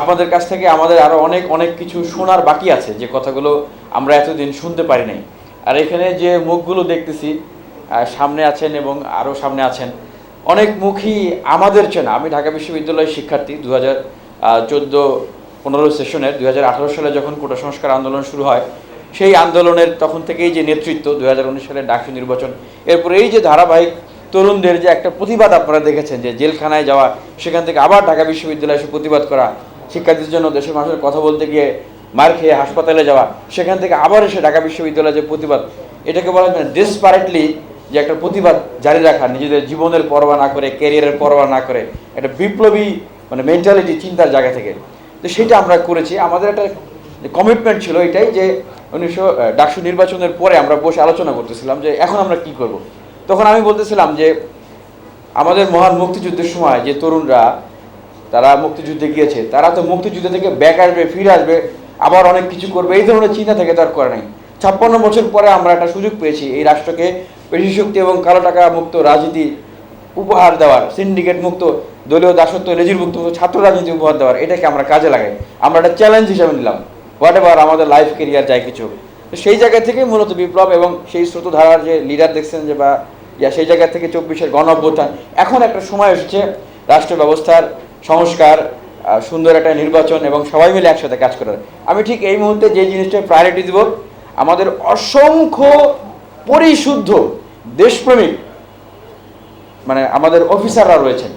আপনাদের কাছ থেকে আমাদের আরও অনেক অনেক কিছু শোনার বাকি আছে, যে কথাগুলো আমরা এতদিন শুনতে পারি নাই। আর এখানে যে মুখগুলো দেখতেছি সামনে আছেন এবং আরও সামনে আছেন, অনেক মুখই আমাদের চেনা। আমি ঢাকা বিশ্ববিদ্যালয়ের শিক্ষার্থী দু হাজার চোদ্দ, পনেরো সেশনের দু সালে যখন কোটা সংস্কার আন্দোলন শুরু হয়, সেই আন্দোলনের তখন থেকেই যে নেতৃত্ব দু হাজার উনিশ সালের ডাকসু নির্বাচন, এরপরে এই যে ধারাবাহিক তরুণদের যে একটা প্রতিবাদ আপনারা দেখেছেন, যে জেলখানায় যাওয়া, সেখান থেকে আবার ঢাকা বিশ্ববিদ্যালয়ে এসে প্রতিবাদ করা শিক্ষার্থীদের জন্য দেশের মানুষের কথা বলতে গিয়ে মার খেয়ে হাসপাতালে যাওয়া, সেখান থেকে আবার এসে ঢাকা বিশ্ববিদ্যালয়ে যে প্রতিবাদ, এটাকে বলা হয় ডিসপারেটলি যে একটা প্রতিবাদ জারি রাখা, নিজেদের জীবনের পরোয়া না করে ক্যারিয়ারের পরোয়া না করে, একটা বিপ্লবী মানে মেন্টালিটি চিন্তার জায়গা থেকে। তো সেটা আমরা করেছি। আমাদের একটা কমিটমেন্ট ছিল এটাই যে উনিশশো ডাকসু নির্বাচনের পরে আমরা বসে আলোচনা করতেছিলাম যে এখন আমরা কি করব। তখন আমি বলতেছিলাম যে আমাদের মহান মুক্তিযুদ্ধের সময় যে তরুণরা তারা মুক্তিযুদ্ধে গিয়েছে। তারা তো মুক্তিযুদ্ধ থেকে ব্যাক আসবে, ফিরে আসবে, আবার অনেক কিছু করবে। এই ধরনের চিন্তা থেকে তার করে নাই। ছাপ্পান্ন বছর পরে আমরা একটা সুযোগ পেয়েছি এই রাষ্ট্রকে পেশি শক্তি এবং কালো টাকা মুক্ত রাজনীতি উপহার দেওয়ার সিন্ডিকেট মুক্ত, দলীয় দাসত্ব রেজির মুক্ত, ছাত্র রাজনীতি উপহার দেওয়ার, এটাকে আমরা কাজে লাগাই। আমরা একটা চ্যালেঞ্জ হিসাবে নিলাম। হোয়াট এভার আমাদের লাইফ কেরিয়ার যায় কিছু তো সেই জায়গা থেকে মূলত বিপ্লব এবং সেই স্রোতধারার যে লিডার দেখছেন যে বা সেই জায়গা থেকে চব্বিশের গণ অভ্যুত্থান। এখন একটা সময় এসেছে রাষ্ট্র ব্যবস্থার সংস্কার সুন্দর একটা নির্বাচন এবং সবাই মিলে একসাথে কাজ করার। আমি ঠিক এই মুহূর্তে যে জিনিসটা প্রায়োরিটি দিব, আমাদের অসংখ্য পরিশুদ্ধ দেশপ্রেমিক মানে আমাদের অফিসাররা রয়েছেন,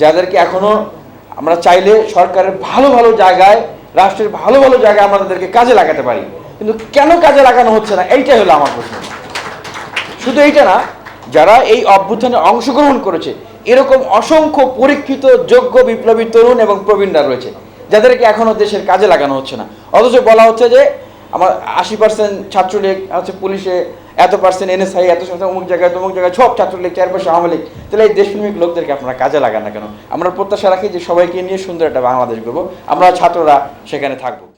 যাদেরকে এখনও আমরা চাইলে সরকারের ভালো ভালো জায়গায়, রাষ্ট্রের ভালো ভালো জায়গায় আমরা তাদেরকে কাজে লাগাতে পারি। কিন্তু কেন কাজে লাগানো হচ্ছে না? এইটাই হলো আমার প্রশ্ন। শুধু এইটা না, যারা এই অভ্যুত্থানে অংশগ্রহণ করেছে এরকম অসংখ্য পরীক্ষিত, যোগ্য, বিপ্লবী তরুণ এবং প্রবীণরা রয়েছে, যাদেরকে এখনও দেশের কাজে লাগানো হচ্ছে না। অথচ বলা হচ্ছে যে, আমার আশি পার্সেন্ট ছাত্রলীগ, হচ্ছে পুলিশে, এত পার্সেন্ট এনএসআই এত সংখ্যা অমুক জায়গায়, তমুক জায়গায়, সব ছাত্রলীগ চার পাশে আওয়ামী লীগ। তাহলে এই দেশপ্রেমিক লোকদেরকে আপনারা কাজে লাগান না কেন? আমরা প্রত্যাশা রাখি যে সবাইকে নিয়ে সুন্দর একটা বাংলাদেশ করব আমরা ছাত্ররা সেখানে থাকব।